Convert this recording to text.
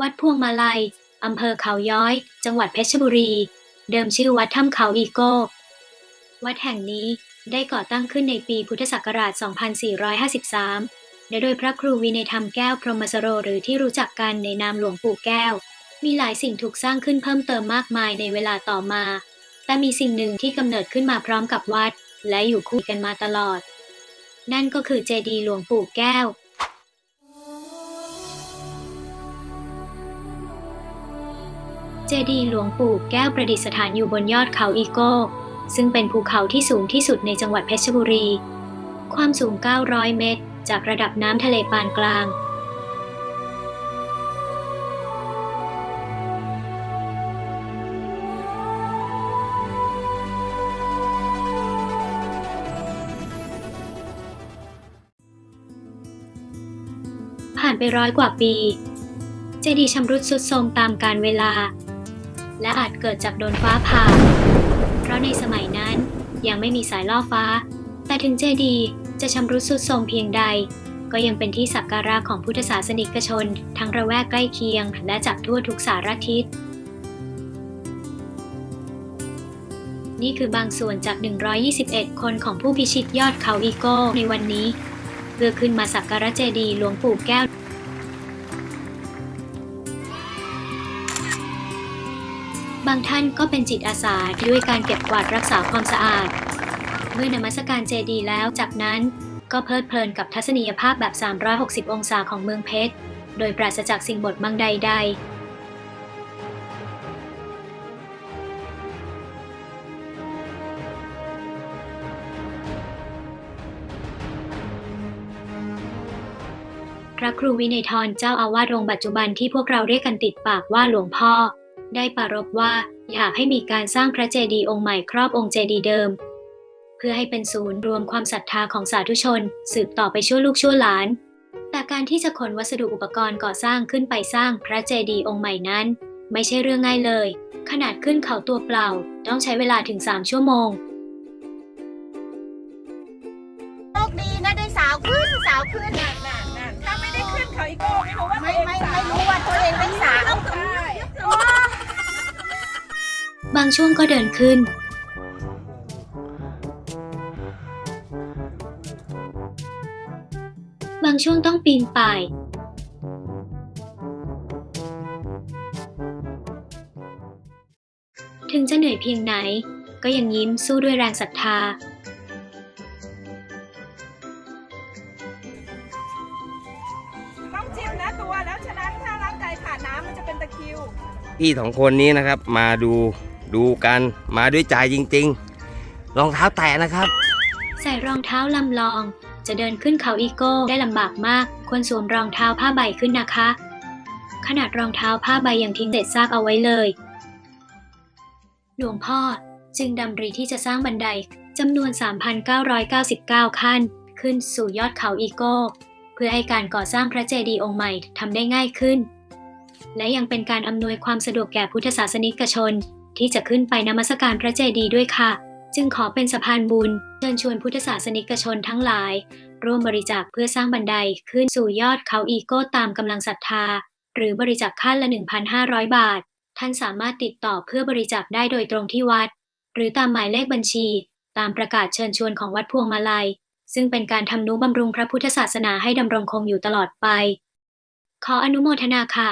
วัดพวงมาลัย อำเภอเขาย้อย จังหวัดเพชรบุรี เดิมชื่อวัดถ้ำเขาอีโก้ วัดแห่งนี้ได้ก่อตั้งขึ้นในปีพุทธศักราช 2453 และโดยพระครูวินัยธรรมแก้วพรหมสโรหรือที่รู้จักกันในนามหลวงปู่แก้ว มีหลายสิ่งถูกสร้างขึ้นเพิ่มเติมมากมายในเวลาต่อมา แต่มีสิ่งหนึ่งที่กำเนิดขึ้นมาพร้อมกับวัด และอยู่คู่กันมาตลอด นั่นก็คือเจดีย์หลวงปู่แก้ว เจดีย์หลวงปู่แก้วประดิษฐานอยู่บนยอดเขาอีโก้ ซึ่งเป็นภูเขาที่สูงที่สุดในจังหวัดเพชรบุรี ความสูง 900 เมตร จากระดับน้ำทะเลปานกลางผ่านไปร้อยกว่าปี เจดีย์ชำรุดทรุดโทรมตามกาลเวลา และอาจเกิดจากโดนฟ้าผ่า เพราะในสมัยนั้นยังไม่มีสายล่อฟ้า แต่ถึงเจดีย์จะชำรุดทรุดโทรมเพียงใด ก็ยังเป็นที่สักการะของพุทธศาสนิกชน ทั้งระแวกใกล้เคียง และจากทั่วทุกสารทิศ นี่คือบางส่วนจาก 121 คนของผู้พิชิตยอดเขาอีโก้ในวันนี้ เพื่อขึ้นมาสักการะเจดีย์หลวงปู่แก้ว บางท่านก็เป็นจิตอาสาด้วยการเก็บกวาดรักษาความสะอาด เมื่อนมัสการเจดีย์แล้วจากนั้นก็เพลิดเพลินกับทัศนียภาพแบบ 360 องศาของเมืองเพชร โดยปราศจากสิ่งบดบังใด ๆพระครูวินัยทรเจ้าอาวาสองค์ปัจจุบันที่พวกเราเรียกกันติดปากว่าหลวงพ่อ ได้ปรารภว่าอยากให้มีการสร้างพระเจดีย์องค์ใหม่ครอบองค์เจดีย์เดิม เพื่อให้เป็นศูนย์รวมความศรัทธาของสาธุชน สืบต่อไปชั่วลูกชั่วหลาน แต่การที่จะขนวัสดุอุปกรณ์ก่อสร้างขึ้นไปสร้างพระเจดีย์องค์ใหม่นั้น ไม่ใช่เรื่องง่ายเลย ขนาดขึ้นเขาตัวเปล่า ต้องใช้เวลาถึง 3 ชั่วโมง บางช่วงก็เดินขึ้น บางช่วงต้องปีนป่าย ถึงจะเหนื่อยเพียงไหน ก็ยังยิ้มสู้ด้วยแรงศรัทธาต้องจิ้มนะตัวแล้วฉะนั้นถ้าร่างกายขาดน้ำมันจะเป็นตะคริว พี่สองคนนี้นะครับ มาดู ดูกันมาด้วยใจจริงๆ รองเท้าแตะนะครับ ใส่รองเท้าลำลอง จะเดินขึ้นเขาอีโก้ได้ลำบากมาก ควรสวมรองเท้าผ้าใบขึ้นนะคะ ขนาดรองเท้าผ้าใบยังทิ้งเศษซากเอาไว้เลย หลวงพ่อจึงดำริที่จะสร้างบันไดจำนวน 3,999 ขั้น ขึ้นสู่ยอดเขาอีโก้ เพื่อให้การก่อสร้างพระเจดีย์องค์ใหม่ทำได้ง่ายขึ้น และยังเป็นการอำนวยความสะดวกแก่พุทธศาสนิกชน ที่จะขึ้นไปนมัสการพระเจดีย์ด้วยค่ะ จึงขอเป็นสะพานบุญเชิญชวนพุทธศาสนิกชนทั้งหลาย ร่วมบริจาคเพื่อสร้างบันไดขึ้นสู่ยอดเขาอีโก้ตามกำลังศรัทธา หรือบริจาคขั้นละ 1,500 บาท ท่านสามารถติดต่อเพื่อบริจาคได้โดยตรงที่วัด หรือตามหมายเลขบัญชี ตามประกาศเชิญชวนของวัดพวงมาลัย ซึ่งเป็นการทำนุบำรุงพระพุทธศาสนาให้ดำรงคงอยู่ตลอดไป ขออนุโมทนาค่ะ